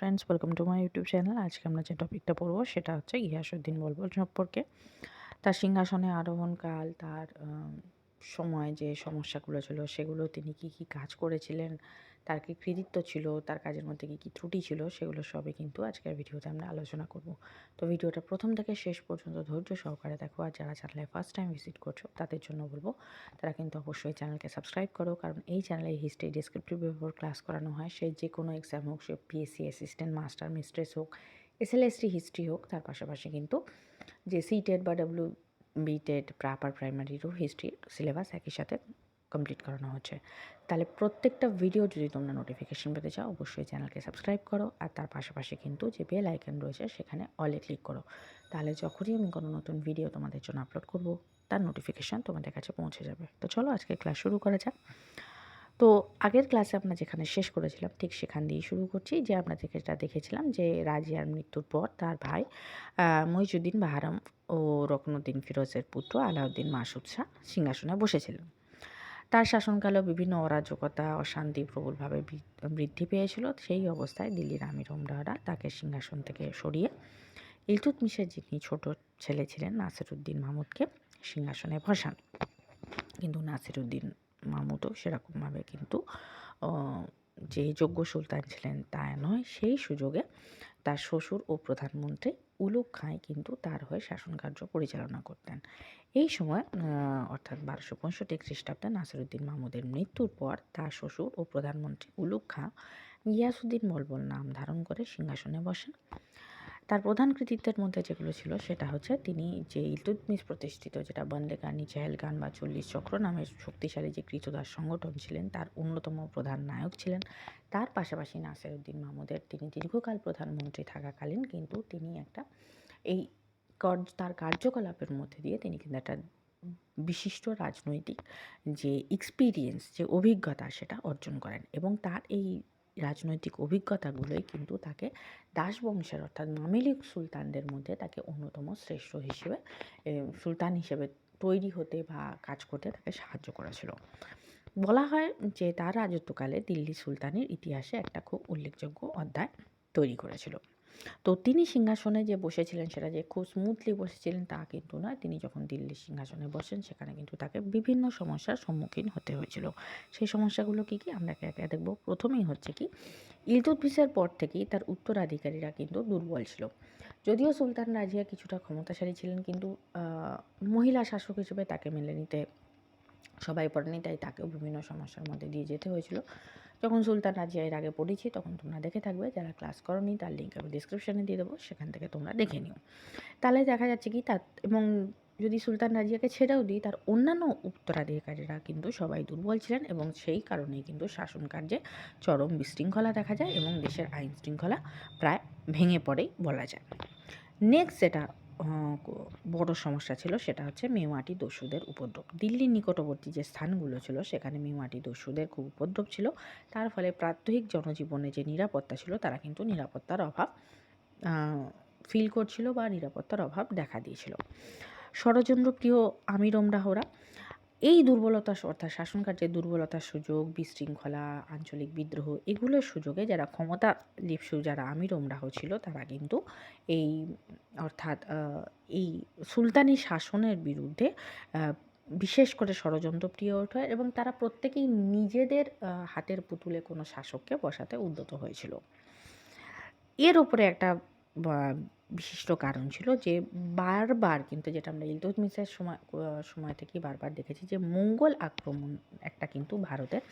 Friends welcome to my YouTube channel আজকে আমরা যে টপিকটা পড়ব, সেটা হচ্ছে গিয়াসুদ্দিন বলবল সম্পর্কে। তার সিংহাসনে আরোহণকাল, তার সময় যে সমস্যাগুলো ছিল, সেগুলো তিনি কি কি কাজ করেছিলেন তার কি কৃতিত্ব ছিল, তার কাজের মধ্যে কি কি ত্রুটি ছিল, সেগুলো সবই কিন্তু আজকের ভিডিওতে আমরা আলোচনা করব। তো ভিডিওটা প্রথম থেকে শেষ পর্যন্ত ধৈর্য সহকারে দেখো, আর যারা চ্যানেলে ফার্স্ট টাইম ভিজিট করছ, তাদের জন্য বলব, তারা কিন্তু অবশ্যই চ্যানেলকে সাবস্ক্রাইব করো, কারণ এই চ্যানেলে হিস্ট্রি ডিসক্রিপটিভ পেপার ক্লাস করানো হয়। সে যে কোনো এক্সাম হোক, সে পিএসসি অ্যাসিস্ট্যান্ট মাস্টার মিস্ট্রেস হোক এসএলএসটি হিস্ট্রি হোক, তার পাশাপাশি কিন্তু যে সি টেট বা ডাব্লিউ বি টেট আপার প্রাইমারিরও হিস্ট্রি সিলেবাস একই সাথে কমপ্লিট করানো হচ্ছে। তাহলে প্রত্যেকটা ভিডিও যদি তোমরা নোটিফিকেশন পেতে চাও, অবশ্যই চ্যানেলকে সাবস্ক্রাইব করো। আর তার পাশাপাশি কিন্তু যে বেল আইকন রয়েছে, সেখানে অলে ক্লিক করো। তাহলে যখনই আমি কোনো নতুন ভিডিও তোমাদের জন্য আপলোড করব, তার নোটিফিকেশান তোমাদের কাছে পৌঁছে যাবে। তো চলো আজকে ক্লাস শুরু করা যাক। তো আগের ক্লাসে আমরা যেখানে শেষ করেছিলাম, ঠিক সেখান দিয়েই শুরু করছি। যে আমরা যেটা দেখেছিলাম যে রাজিয়ার মৃত্যুর পর তার ভাই মহিজুদ্দিন বাহারাম ও রকনুদ্দিন ফিরোজের পুত্র আলাউদ্দিন মাসুদ শাহ সিংহাসনে বসেছিলেন। তার শাসনকালেও বিভিন্ন অরাজকতা, অশান্তি প্রবলভাবে বৃদ্ধি পেয়েছিল। সেই অবস্থায় দিল্লির আমির ওমরাহরা তাকে সিংহাসন থেকে সরিয়ে ইলতুৎমিশের যিনি ছোট ছেলে ছিলেন নাসিরুদ্দিন মাহমুদকে সিংহাসনে বসান। কিন্তু নাসিরুদ্দিন মাহমুদও সেরকমভাবে কিন্তু যে যোগ্য সুলতান ছিলেন তা নয়, সেই সুযোগে তার শ্বশুর ও প্রধানমন্ত্রী উলুক খাঁই কিন্তু তার হয়ে শাসন কার্য পরিচালনা করতেন। এই সময় অর্থাৎ বারোশো পঁয়ষট্টি খ্রিস্টাব্দে নাসিরুদ্দিন মাহমুদের মৃত্যুর পর তার শ্বশুর ও প্রধানমন্ত্রী উলুক খাঁ গিয়াসুদ্দিন বলবল নাম ধারণ করে সিংহাসনে বসেন। তার প্রধান কৃতিত্বের মধ্যে যেগুলো ছিল, সেটা হচ্ছে তিনি যে ইলতুৎমিশ প্রতিষ্ঠিত, যেটা বন্দেগানি চেহেলগান বা চল্লিশ চক্র নামের শক্তিশালী যে কৃতদাস সংগঠন ছিলেন, তার অন্যতম প্রধান নায়ক ছিলেন। তার পাশাপাশি নাসিরুদ্দিন মাহমুদের তিনি দীর্ঘকাল প্রধানমন্ত্রী থাকাকালীন কিন্তু তিনি একটা এই তার কার্যকলাপের মধ্যে দিয়ে তিনি কিন্তু একটা বিশিষ্ট রাজনৈতিক যে এক্সপিরিয়েন্স যে অভিজ্ঞতা সেটা অর্জন করেন এবং তার এই রাজনৈতিক অভিজ্ঞতাগুলোই কিন্তু তাকে দাসবংশের অর্থাৎ মামেলিক সুলতানদের মধ্যে তাকে অন্যতম শ্রেষ্ঠ হিসেবে সুলতান হিসেবে তৈরি হতে বা কাজ করতে তাকে সাহায্য করেছিল। বলা হয় যে তার রাজত্বকালে দিল্লি সুলতানের ইতিহাসে একটা খুব উল্লেখযোগ্য অধ্যায় তৈরি করেছিল। তো তিনি সিংহাসনে যে বসেছিলেন, সেটা যে খুব স্মুথলি বসেছিলেন তা কিন্তু নয়। তিনি যখন দিল্লির সিংহাসনে বসেন, সেখানে কিন্তু তাকে বিভিন্ন সমস্যার সম্মুখীন হতে হয়েছিল। সেই সমস্যাগুলো কী কী? আমরা একে একে দেখব। প্রথমেই হচ্ছে কি ইলতুৎমিশের পর থেকেই তার উত্তরাধিকারীরা কিন্তু দুর্বল ছিল। যদিও সুলতান রাজিয়া কিছুটা ক্ষমতাশালী ছিলেন, কিন্তু মহিলা শাসক হিসেবে তাকে মেনে নিতে সবাই পড়েনি, তাই তাকেও বিভিন্ন সমস্যার মধ্যে দিয়ে যেতে হয়েছিল। যখন সুলতান রাজিয়া এর আগে পড়েছি, তখন তোমরা দেখে থাকবে, যারা ক্লাস করনি তার লিঙ্ক আমি ডিসক্রিপশানে দিয়ে দেবো, সেখান থেকে তোমরা দেখে নিও। তাহলে দেখা যাচ্ছে কি, তার এবং যদি সুলতান রাজিয়াকে ছেড়েও দিই, তার অন্যান্য উত্তরাধিকারীরা কিন্তু সবাই দুর্বল ছিলেন এবং সেই কারণেই কিন্তু শাসন কার্যে চরম বিশৃঙ্খলা দেখা যায় এবং দেশের আইন শৃঙ্খলা প্রায় ভেঙে পড়েই বলা যায়। নেক্সট যেটা বড় সমস্যা ছিল সেটা হচ্ছে মেওয়াটি দস্যুদের উপদ্রব। দিল্লির নিকটবর্তী যে স্থানগুলো ছিল, সেখানে মেওয়াটি দস্যুদের খুব উপদ্রব ছিল। তার ফলে প্রাত্যহিক জনজীবনে যে নিরাপত্তা ছিল, তারা কিন্তু নিরাপত্তার অভাব ফিল করছিল বা নিরাপত্তার অভাব দেখা দিয়েছিল। ষড়যন্ত্রপ্রিয় আমির ওমরাহরা এই দুর্বলতা অর্থাৎ শাসন কার্যের দুর্বলতার সুযোগ, বিশৃঙ্খলা, আঞ্চলিক বিদ্রোহ, এগুলোর সুযোগে যারা ক্ষমতা লিপসু, যারা আমির ওমরাহ ছিল, তারা কিন্তু এই, অর্থাৎ এই সুলতানি শাসনের বিরুদ্ধে বিশেষ করে ষড়যন্ত্রপ্রিয় ওঠে এবং তারা প্রত্যেকেই নিজেদের হাতের পুতুলে কোনো শাসককে বসাতে উদ্যত হয়েছিল। এর ওপরে একটা বিশিষ্ট কারণ ছিল যে বারবার কিন্তু যেটা আমরা ইলতুৎমিশের সময় সময় থেকেই বারবার দেখেছি যে মঙ্গল আক্রমণ একটা কিন্তু ভারতের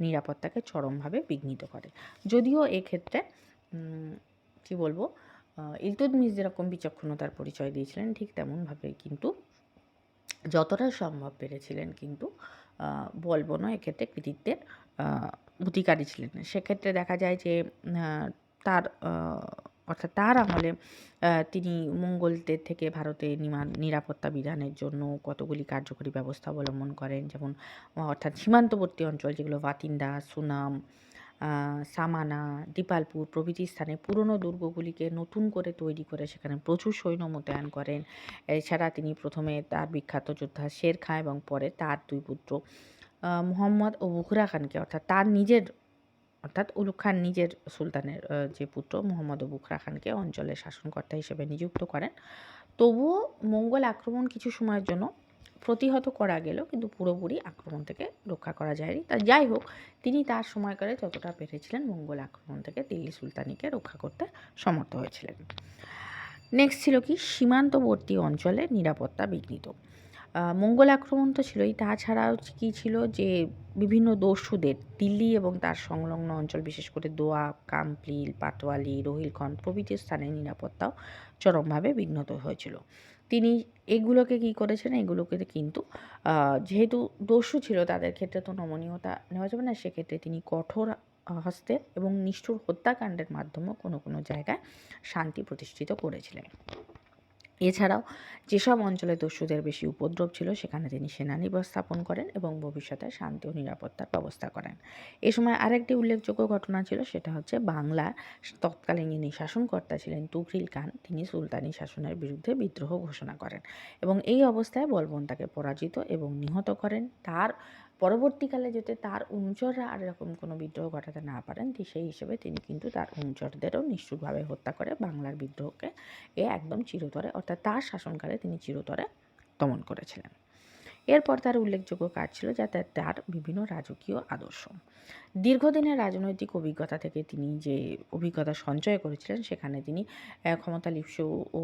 নিরাপত্তাকে চরমভাবে বিঘ্নিত করে। যদিও এক্ষেত্রে কি বলব আহ, ইলতুৎমিশ যেরকম বিচক্ষণতার পরিচয় দিয়েছিলেন ঠিক তেমনভাবে কিন্তু যতটা সম্ভব পেরেছিলেন কিন্তু বলব না এক্ষেত্রে কৃতিত্বের অধিকারী ছিলেন। সেক্ষেত্রে দেখা যায় যে তার অর্থাৎ তার আমলে তিনি মঙ্গলদের থেকে ভারতে নিরাপত্তা বিধানের জন্য কতগুলি কার্যকরী ব্যবস্থা অবলম্বন করেন? যেমন অর্থাৎ সীমান্তবর্তী অঞ্চল যেগুলো বাতিন্দা সুনাম সামানা, দীপালপুর প্রভৃতি স্থানে পুরনো দুর্গগুলিকে নতুন করে তৈরি করে সেখানে প্রচুর সৈন্য মোতায়েন করেন। এছাড়া তিনি প্রথমে তার বিখ্যাত যোদ্ধা শের খাঁ এবং পরে তার দুই পুত্র মুহাম্মদ ও বুখরা খানকে, অর্থাৎ তার নিজের অর্থাৎ উলুক খান নিজের সুলতানের যে পুত্র মোহাম্মদ বুখরা খানকে অঞ্চলের শাসনকর্তা হিসেবে নিযুক্ত করেন। তবুও মঙ্গল আক্রমণ কিছু সময়ের জন্য প্রতিহত করা গেল, কিন্তু পুরোপুরি আক্রমণ থেকে রক্ষা করা যায়নি। তা যাই হোক, তিনি তার সময়কালে যতটা পেরেছিলেন মঙ্গল আক্রমণ থেকে দিল্লি সুলতানিকে রক্ষা করতে সমর্থ হয়েছিলেন। নেক্সট ছিল কি? সীমান্তবর্তী অঞ্চলে নিরাপত্তা বিঘ্নিত। মঙ্গল আক্রমণ তো ছিলই। তাছাড়াও কী ছিল যে বিভিন্ন দস্যুদের, দিল্লি এবং তার সংলগ্ন অঞ্চল, বিশেষ করে দোয়া, কামপ্লিল, পাটোয়ালি রোহিলখন্ড প্রভৃতি স্থানের নিরাপত্তাও চরমভাবে বিঘ্নত হয়েছিল। তিনি এগুলোকে কী করেছেন? এগুলোকে কিন্তু যেহেতু দস্যু ছিল, তাদের ক্ষেত্রে তো নমনীয়তা নেওয়া যাবে না, সেক্ষেত্রে তিনি কঠোর হস্তে এবং নিষ্ঠুর হত্যাকাণ্ডের মাধ্যমেও কোনো কোনো জায়গায় শান্তি প্রতিষ্ঠিত করেছিলেন। এছাড়াও যেসব অঞ্চলে দস্যুদের বেশি উপদ্রব ছিল, সেখানে তিনি সেনানিবাস স্থাপন করেন এবং ভবিষ্যতে শান্তি ও নিরাপত্তার ব্যবস্থা করেন। এ সময় আরেকটি উল্লেখযোগ্য ঘটনা ছিল, সেটা হচ্ছে বাংলার তৎকালীন যিনি শাসনকর্তা ছিলেন তুঘরিল খান, তিনি সুলতানি শাসনের বিরুদ্ধে বিদ্রোহ ঘোষণা করেন এবং এই অবস্থায় বলবন তাকে পরাজিত এবং নিহত করেন। তার পরবর্তীকালে যাতে তার অনুচররা আর এরকম কোনো বিদ্রোহ ঘটাতে না পারেন সেই হিসেবে তিনি কিন্তু তার অনুচরদেরও নিষ্ঠুরভাবে হত্যা করে বাংলার বিদ্রোহকে এ একদম চিরতরে, অর্থাৎ তার শাসনকালে তিনি চিরতরে দমন করেছিলেন। এরপর তার উল্লেখযোগ্য কাজ ছিল যাতে তার বিভিন্ন রাজকীয় আদর্শ। দীর্ঘদিনের রাজনৈতিক অভিজ্ঞতা থেকে তিনি যে অভিজ্ঞতা সঞ্চয় করেছিলেন, সেখানে তিনি ক্ষমতা লিপ্স ও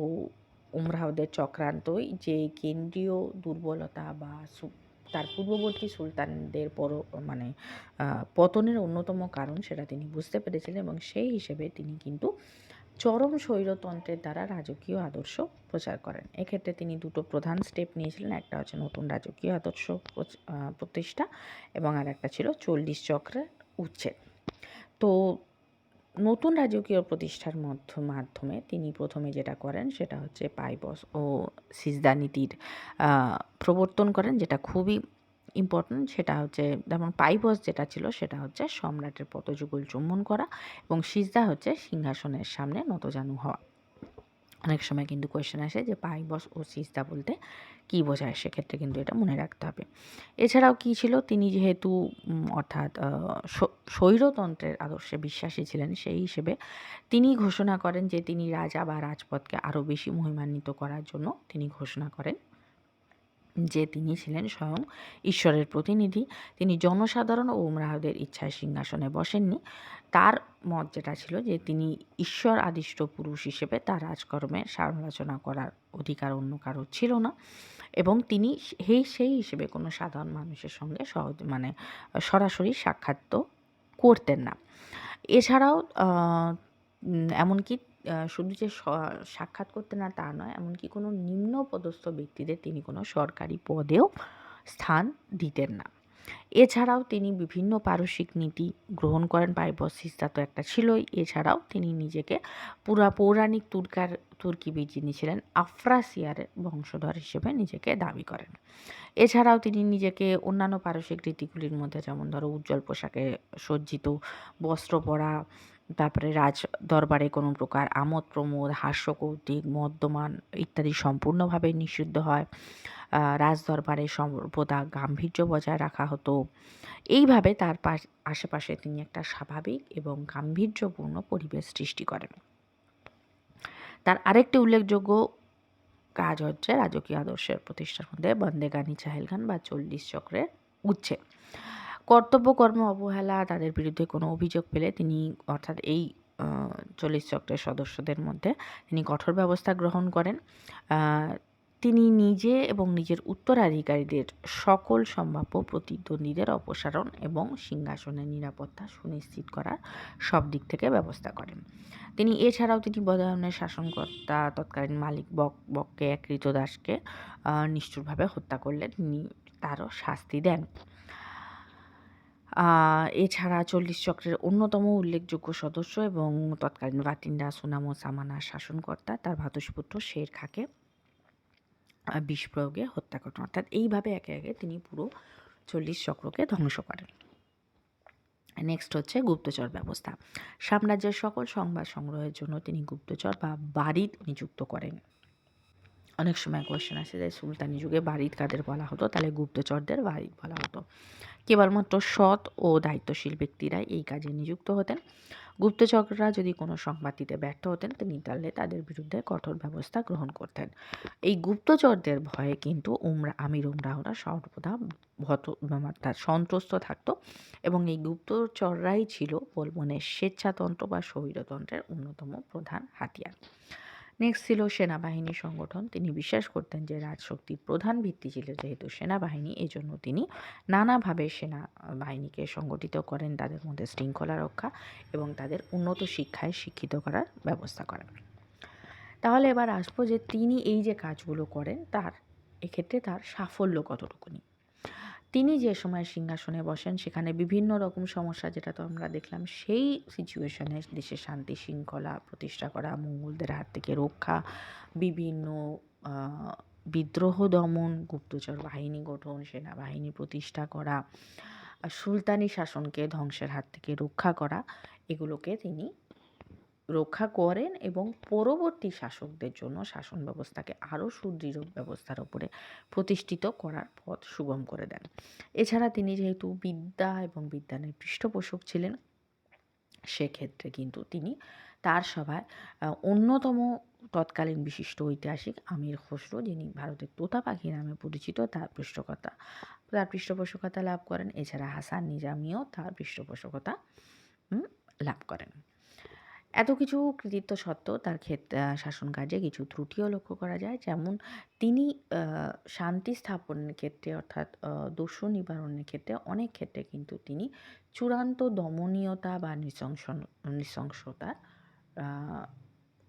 উমরাহদের চক্রান্তই যে কেন্দ্রীয় দুর্বলতা বা তার পূর্ববর্তী সুলতানদের পর মানে পতনের অন্যতম কারণ সেটা তিনি বুঝতে পেরেছিলেন এবং সেই হিসেবে তিনি কিন্তু চরম স্বৈরতন্ত্রের দ্বারা রাজকীয় আদর্শ প্রচার করেন। এক্ষেত্রে তিনি দুটো প্রধান স্টেপ নিয়েছিলেন। একটা হচ্ছে নতুন রাজকীয় আদর্শ প্রতিষ্ঠা এবং আর একটা ছিল চল্লিশ চক্রের উচ্ছেদ। তো নতুন রাজকীয় প্রতিষ্ঠার মধ্য, মাধ্যমে তিনি প্রথমে যেটা করেন সেটা হচ্ছে পাইবস ও সিজদা নীতির প্রবর্তন করেন, যেটা খুবই ইম্পর্ট্যান্ট সেটা হচ্ছে যেমন পাইবস যেটা ছিল সেটা হচ্ছে সম্রাটের পদযুগল চুম্বন করা এবং সিজদা হচ্ছে সিংহাসনের সামনে নতজানু হওয়া। অনেক সময় কিন্তু কোয়েশ্চেন আসে যে, পাই বস ও সিস্তা বলতে কী বোঝায়? সেক্ষেত্রে কিন্তু এটা মনে রাখতে হবে। এছাড়াও কী ছিল? তিনি যেহেতু অর্থাৎ স্বৈরতন্ত্রের আদর্শে বিশ্বাসী ছিলেন সেই হিসেবে তিনি ঘোষণা করেন যে, তিনি রাজা বা রাজপথকে আরও বেশি মহিমান্বিত করার জন্য তিনি ঘোষণা করেন। যে তিনি ছিলেন স্বয়ং ঈশ্বরের প্রতিনিধি, তিনি জনসাধারণ ও উমরাহদের ইচ্ছায় সিংহাসনে বসেননি। তার মত যেটা ছিল যে তিনি ঈশ্বর আদিষ্ট পুরুষ হিসেবে তার রাজকর্মে সমালোচনা করার অধিকার অন্য কারও ছিল না এবং তিনি সেই সেই হিসেবে কোনো সাধারণ মানুষের সঙ্গে সহজ মানে সরাসরি সাক্ষাৎ করতেন না। এছাড়াও এমনকি শুধু যে সাক্ষাৎ করতে না তা নয়, এমনকি কোনো নিম্ন পদস্থ ব্যক্তিদের তিনি কোনো সরকারি পদেও স্থান দিতেন না। এছাড়াও তিনি বিভিন্ন পারসিক নীতি গ্রহণ করেন পাইবসিস্তা তো একটা ছিলই। এছাড়াও তিনি নিজেকে পুরা পৌরাণিক তুর্কার তুর্কিবিদ যিনি ছিলেন, আফ্রাসিয়ারের বংশধর হিসেবে নিজেকে দাবি করেন। এছাড়াও তিনি নিজেকে অন্যান্য পারসিক রীতিগুলির মধ্যে যেমন ধরো উজ্জ্বল পোশাকে সজ্জিত, বস্ত্র পরা তারপরে রাজ দরবারে কোনো প্রকার আমোদ, প্রমোদ হাস্য কৌতুক মদ্যমান ইত্যাদি সম্পূর্ণভাবে নিষিদ্ধ হয়। রাজ দরবারে সর্বদা গাম্ভীর্য বজায় রাখা হতো। এইভাবে তার পাশ আশেপাশে তিনি একটা স্বাভাবিক এবং গাম্ভীর্যপূর্ণ পরিবেশ সৃষ্টি করেন। তার আরেকটি উল্লেখযোগ্য কাজ হচ্ছে রাজকীয় আদর্শের প্রতিষ্ঠার মধ্যে বন্দে গানি চাহেল খান বা চল্লিশ চক্রের উচ্ছে। কর্তব্য কর্ম অবহেলা, তাদের বিরুদ্ধে কোনো অভিযোগ পেলে তিনি অর্থাৎ এই চল্লিশ চক্রের সদস্যদের মধ্যে তিনি কঠোর ব্যবস্থা গ্রহণ করেন। তিনি নিজে এবং নিজের উত্তরাধিকারীদের সকল সম্ভাব্য প্রতিদ্বন্দ্বীদের অপসারণ এবং সিংহাসনের নিরাপত্তা সুনিশ্চিত করার সব দিক থেকে ব্যবস্থা করেন। তিনি এছাড়াও তিনি বদায়নের শাসনকর্তা, তৎকালীন মালিক বক, বককে এক দাসকে নিষ্ঠুরভাবে হত্যা করলে তিনি তারও শাস্তি দেন। এছাড়া চল্লিশ চক্রের অন্যতম উল্লেখযোগ্য সদস্য এবং তৎকালীন বাতিন্দা সুনামো সামানা শাসনকর্তা, তার ভাতসপুত্র শের খাকে বিষ প্রয়োগে হত্যা করেন অর্থাৎ এইভাবে একে একে তিনি পুরো চল্লিশ চক্রকে ধ্বংস করেন। নেক্সট হচ্ছে গুপ্তচর ব্যবস্থা। সাম্রাজ্যের সকল সংবাদ সংগ্রহের জন্য তিনি গুপ্তচর বা বাড়িত নিযুক্ত করেন। অনেক সময় কোয়েশ্চেন আসে যে, সুলতানি যুগে বাড়ির কাদের বলা হতো? তাহলে গুপ্তচরদের বাড়ি বলা হতো। কেবলমাত্র সৎ ও দায়িত্বশীল ব্যক্তিরাই এই কাজে নিযুক্ত হতেন। গুপ্তচররা যদি কোনো সংবাদ দিতে ব্যর্থ হতেন, তিনি তাহলে তাদের বিরুদ্ধে কঠোর ব্যবস্থা গ্রহণ করতেন। এই গুপ্তচরদের ভয়ে কিন্তু উমরা, আমির উমরাহরা সর্বদা ভত তার সন্ত্রস্ত থাকতো এবং এই গুপ্তচররাই ছিল বলবনের স্বেচ্ছাতন্ত্র বা স্বৈরতন্ত্রের অন্যতম প্রধান হাতিয়ার। নেক্সট ছিল সেনাবাহিনী সংগঠন। তিনি বিশ্বাস করতেন যে রাজশক্তির প্রধান ভিত্তি ছিল যেহেতু সেনাবাহিনী এই জন্য তিনি নানাভাবে সেনা বাহিনীকে সংগঠিত করেন, তাদের মধ্যে শৃঙ্খলা রক্ষা এবং তাদের উন্নত শিক্ষায় শিক্ষিত করার ব্যবস্থা করেন। তাহলে এবার আসব যে তিনি এই যে কাজগুলো করেন, তার এক্ষেত্রে তার সাফল্য কতটুকুনি? তিনি যে সময় সিংহাসনে বসেন, সেখানে বিভিন্ন রকম সমস্যা যেটা তো আমরা দেখলাম, সেই সিচুয়েশনে দেশের শান্তি শৃঙ্খলা প্রতিষ্ঠা করা মঙ্গলদের হাত থেকে রক্ষা, বিভিন্ন বিদ্রোহ দমন, গুপ্তচর বাহিনী গঠন, সেনাবাহিনী প্রতিষ্ঠা করা সুলতানি শাসনকে ধ্বংসের হাত থেকে রক্ষা করা, এগুলোকে তিনি করেন এবং পরবর্তী শাসকদের জন্য শাসন ব্যবস্থাকে আরও সুদৃঢ় ব্যবস্থার উপরে প্রতিষ্ঠিত করার পথ সুগম করে দেন। এছাড়া তিনি যেহেতু বিদ্যা এবং বিজ্ঞানের পৃষ্ঠপোষক ছিলেন, সেক্ষেত্রে কিন্তু তিনি তার সভায় অন্যতম তৎকালীন বিশিষ্ট ঐতিহাসিক আমির খসরু, যিনি ভারতের তোতা পাখি নামে পরিচিত, তার পৃষ্ঠপোষকতা তার পৃষ্ঠপোষকতা লাভ করেন। এছাড়া হাসান নিজামিও তার পৃষ্ঠপোষকতা লাভ করেন। এত কিছু কৃতিত্ব সত্ত্বেও তার ক্ষেত্রে শাসন কার্যে কিছু ত্রুটিও লক্ষ্য করা যায়। যেমন তিনি শান্তি স্থাপনের ক্ষেত্রে অর্থাৎ দস্যু নিবারণের ক্ষেত্রে অনেক ক্ষেত্রে কিন্তু তিনি চূড়ান্ত দমনীয়তা বা নৃশংস নৃশংসতার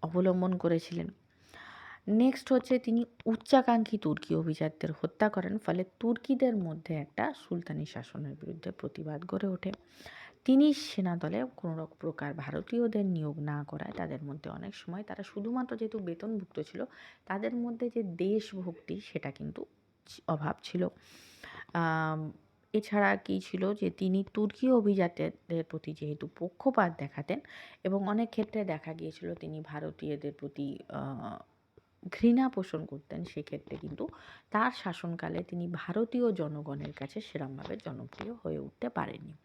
অবলম্বন করেছিলেন। নেক্সট হচ্ছে তিনি উচ্চাকাঙ্ক্ষী তুর্কি অভিজাতদের হত্যা করেন, ফলে তুর্কিদের মধ্যে একটা সুলতানি শাসনের বিরুদ্ধে প্রতিবাদ গড়ে ওঠে। তিনি সেনাদলে কোনো প্রকার ভারতীয়দের নিয়োগ না করায় তাদের মধ্যে অনেক সময় তারা শুধুমাত্র যেহেতু বেতনভুক্ত ছিল, তাদের মধ্যে যে দেশভক্তি সেটা কিন্তু অভাব ছিল। এছাড়া কী ছিল যে তিনি তুর্কি অভিজাতদের প্রতি যেহেতু পক্ষপাত দেখাতেন এবং অনেক ক্ষেত্রে দেখা গিয়েছিল তিনি ভারতীয়দের প্রতি ঘৃণা পোষণ করতেন, সেক্ষেত্রে কিন্তু তার শাসনকালে তিনি ভারতীয় জনগণের কাছে সেরমভাবে জনপ্রিয় হয়ে উঠতে পারেননি।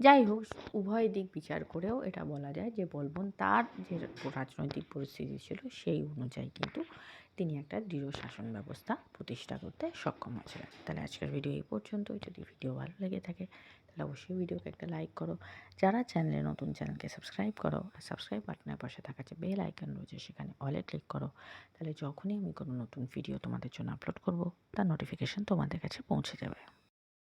যাই হোক, উভয় দিক বিচার করেও এটা বলা যায় যে বলবন তার যে রাজনৈতিক পরিস্থিতি ছিল সেই অনুযায়ী কিন্তু তিনি একটা দৃঢ় শাসন ব্যবস্থা প্রতিষ্ঠা করতে সক্ষম হয়েছিলেন। তাহলে আজকের ভিডিও এই পর্যন্তই। যদি ভিডিও ভালো লেগে থাকে, তাহলে অবশ্যই ভিডিওকে একটা লাইক করো। যারা চ্যানেলে নতুন, চ্যানেলকে সাবস্ক্রাইব করো। আর সাবস্ক্রাইব বাটনের পাশে থাকা যে বেল আইকন রয়েছে, সেখানে অলে ক্লিক করো। তাহলে যখনই আমি কোনো নতুন ভিডিও তোমাদের জন্য আপলোড করব, তার নোটিফিকেশান তোমাদের কাছে পৌঁছে যাবে।